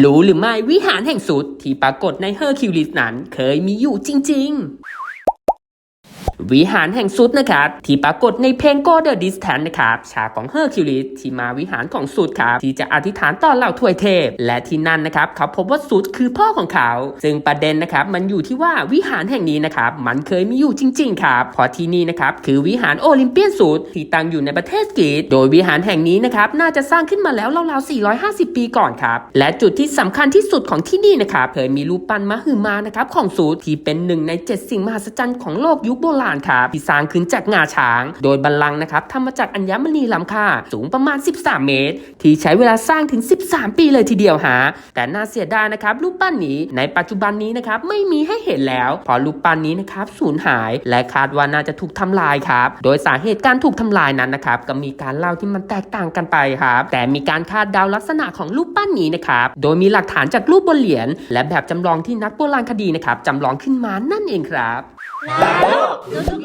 รู้หรือไม่วิหารแห่งสุดที่ปรากฏในเฮอร์คิวลิสนั้นเคยมีอยู่จริง ๆ วิหารแห่งสุดนะครับที่ปรากฏในเพลง Go the Distance นะครับฉากของเฮอร์คิวลิสที่มาวิหารของสุดครับที่จะอธิษฐานต่อเหล่าทวยเทพ และที่นั่นนะครับเขาพบว่าสุดคือพ่อของเขา ซึ่งประเด็นนะครับมันอยู่ที่ว่าวิหารแห่งนี้นะครับมันเคยมีอยู่จริง ๆ ครับเพราะที่นี่นะครับคือวิหารโอลิมเปียนสุดที่ตั้งอยู่ในประเทศกรีซโดยวิหารแห่งนี้นะครับน่าจะสร้างขึ้นมาแล้วราวๆ450 ปีก่อนครับและจุดที่สำคัญที่สุดของที่นี่นะครับเคยมีรูปปั้นมหึมานะครับของสูตรที่เป็นหนึ่งในเจ็ดสิ่งมหัศจรรย์ของโลกยุคโบราณครับที่สร้างขึ้นจากงาช้าง โดยบัลลังก์นะครับทำมาจากอัญมณีล้ำค่า สูงประมาณ 13 เมตร ที่ใช้เวลาสร้างถึง 13 ปีเลยทีเดียวฮะแต่น่าเสียดายนะครับรูปปั้นนี้ในปัจจุบันนี้นะครับไม่มีให้เห็นแล้วเพราะรูปปั้นนี้นะครับสูญหาย และคาดว่าน่าจะถูกทำลายครับ โดยสาเหตุการถูกทำลายนั้นนะครับก็มีการเล่าที่มันแตกต่างกันไปครับ แต่มีการคาดเดาลักษณะของรูปปั้นนี้นะครับโดยมีหลักฐานจากรูปบนเหรียญและแบบจำลองที่นักโบราณคดีนะครับจำลองขึ้นมานั่นเองครับ 나로 노숙